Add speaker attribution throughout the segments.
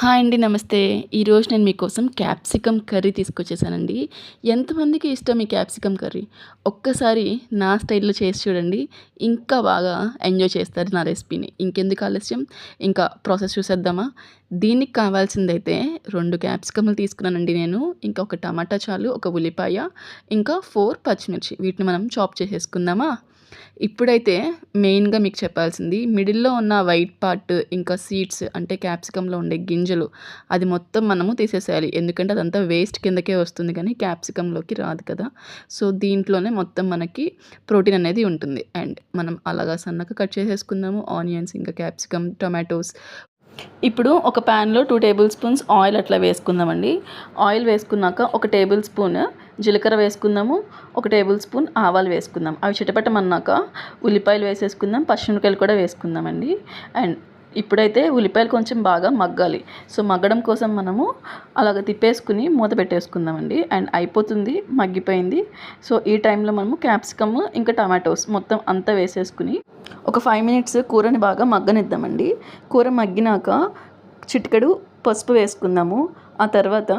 Speaker 1: Hi అండి నమస్తే. ఈరోజు నేను మీకోసం క్యాప్సికమ్ కర్రీ తీసుకొచ్చేసానండి. ఎంతమందికి ఇష్టం ఈ క్యాప్సికమ్ కర్రీ? ఒక్కసారి నా స్టైల్లో చేసి చూడండి. ఇంకా బాగా ఎంజాయ్ చేస్తారు నా రెసిపీని. ఇంకెందుకు ఆలస్యం? ఇంకా ప్రాసెస్ చూసేద్దామా? దీనికి కావాల్సిందైతే రెండు క్యాప్సికమ్లు తీసుకున్నానండి నేను. ఇంకా ఒక టమాటా చాలు ఒక ఉల్లిపాయ ఇంకా ఫోర్ పచ్చిమిర్చి. వీటిని మనం చాప్ చేసేసుకుందామా? ఇప్పుడైతే మెయిన్గా మీకు చెప్పాల్సింది మిడిల్లో ఉన్న వైట్ పార్ట్ ఇంకా సీడ్స్ అంటే క్యాప్సికంలో ఉండే గింజలు అది మొత్తం మనము తీసేసేయాలి. ఎందుకంటే అదంతా వేస్ట్ కిందకే వస్తుంది కానీ క్యాప్సికంలోకి రాదు కదా. సో దీంట్లోనే మొత్తం మనకి ప్రోటీన్ అనేది ఉంటుంది. అండ్ మనం అలాగా సన్నగా కట్ చేసేసుకుందాము. ఆనియన్స్ ఇంకా క్యాప్సికమ్ టొమాటోస్ ఇప్పుడు ఒక ప్యాన్లో టూ టేబుల్ స్పూన్స్ ఆయిల్ అట్లా వేసుకుందామండి. ఆయిల్ వేసుకున్నాక ఒక టేబుల్ స్పూన్ జీలకర్ర వేసుకుందాము ఒక టేబుల్ స్పూన్ ఆవాలు వేసుకుందాం. అవి చిటపటమన్నాక ఉల్లిపాయలు వేసేసుకుందాం పచ్చిమిరకాయలు కూడా వేసుకుందామండి. అండ్ ఇప్పుడైతే ఉల్లిపాయలు కొంచెం బాగా మగ్గాలి. సో మగ్గడం కోసం మనము అలాగ తిప్పేసుకుని మూత పెట్టేసుకుందామండి. అండ్ అయిపోతుంది మగ్గిపోయింది. సో ఈ టైంలో మనము క్యాప్సికమ్ ఇంకా టమాటోస్ మొత్తం అంతా వేసేసుకుని ఒక ఫైవ్ మినిట్స్ కూరని బాగా మగ్గనిద్దామండి. కూర మగ్గినాక చిటికెడు పసుపు వేసుకుందాము. ఆ తర్వాత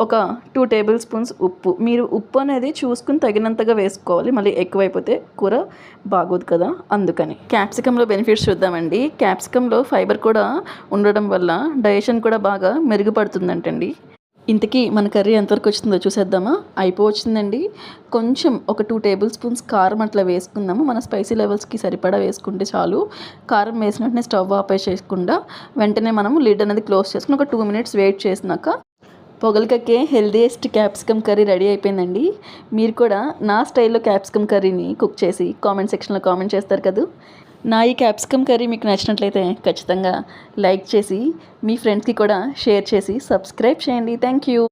Speaker 1: ఒక టూ టేబుల్ స్పూన్స్ ఉప్పు. మీరు ఉప్పు అనేది చూసుకుని తగినంతగా వేసుకోవాలి. మళ్ళీ ఎక్కువైపోతే కూర బాగోదు కదా. అందుకని క్యాప్సికంలో బెనిఫిట్స్ చూద్దామండి. క్యాప్సికంలో ఫైబర్ కూడా ఉండడం వల్ల డైజెషన్ కూడా బాగా మెరుగుపడుతుందంటండి. ఇంతకీ మన కర్రీ ఎంతవరకు వచ్చిందో చూసేద్దామా? అయిపోవచ్చిందండి. కొంచెం ఒక టూ టేబుల్ స్పూన్స్ కారం అట్లా వేసుకుందాము. మన స్పైసీ లెవెల్స్కి సరిపడా వేసుకుంటే చాలు. కారం వేసిన వెంటనే స్టవ్ ఆపే చేసుకుండా వెంటనే మనం లిడ్ అనేది క్లోజ్ చేసుకుని ఒక టూ మినిట్స్ వెయిట్ చేసినాక పొగలకక్కే హెల్దీయెస్ట్ క్యాప్సికమ్ కర్రీ రెడీ అయిపోయిందండి. మీరు కూడా నా స్టైల్లో క్యాప్సికమ్ కర్రీని కుక్ చేసి కామెంట్ సెక్షన్లో కామెంట్ చేస్తారు కదా? నా ఈ క్యాప్సికమ్ కర్రీ మీకు నచ్చినట్లయితే ఖచ్చితంగా లైక్ చేసి మీ ఫ్రెండ్స్కి కూడా షేర్ చేసి సబ్స్క్రైబ్ చేయండి. Thank you